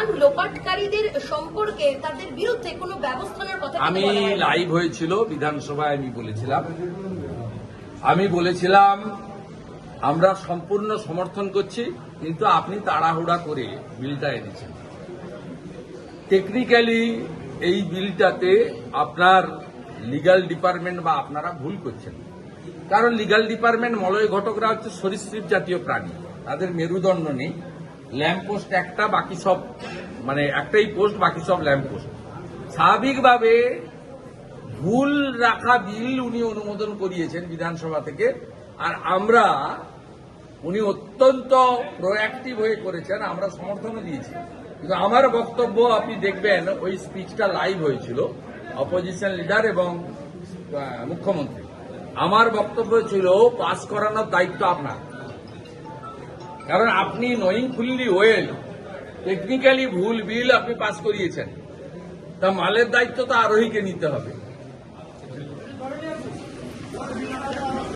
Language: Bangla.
ধান লোপাটকারীদের সম্পর্কে তাদের বিরুদ্ধে কোনো ব্যবস্থা নেওয়ার কথা আমি লাইভ হয়েছিল বিধানসভায় আমি বলেছিলাম। আমি বলেছিলাম আমরা সম্পূর্ণ সমর্থন করছি কিন্তু আপনি তাড়াহুড়া করে বিলটা এনেছেন। টেকনিক্যালি এই বিলটাতে আপনার লিগ্যাল ডিপার্টমেন্ট বা আপনারা ভুল করছেন। কারণ লিগ্যাল ডিপার্টমেন্ট মলয় ঘটকরা হচ্ছে সরীসৃপ জাতীয় প্রাণী তাদের মেরুদণ্ড নেই। ল্যাম্প পোস্ট একটা বাকি সব মানে একটাই পোস্ট বাকি সব ল্যাম্প পোস্ট স্বাভাবিকভাবে ভুল রাখা বিল উনি অনুমোদন করিয়েছেন বিধানসভা থেকে, আর আমরা, উনি অত্যন্ত প্রোঅ্যাক্টিভ হয়ে করেছেন, আমরা সমর্থনও দিয়েছি। কিন্তু আমার বক্তব্য আপনি দেখবেন, ওই স্পিচটা লাইভ হয়েছিল অপোজিশন লিডার এবং মুখ্যমন্ত্রী। আমার বক্তব্য ছিল পাস করানোর দায়িত্ব আপনার। কারণ আপনি নোয়িং ফুললি ওয়েল টেকনিক্যালি ভুল বিল আপনি পাস করিয়েছেন। তা মালের দায়িত্ব তো আরোহীকে নিতে হবে।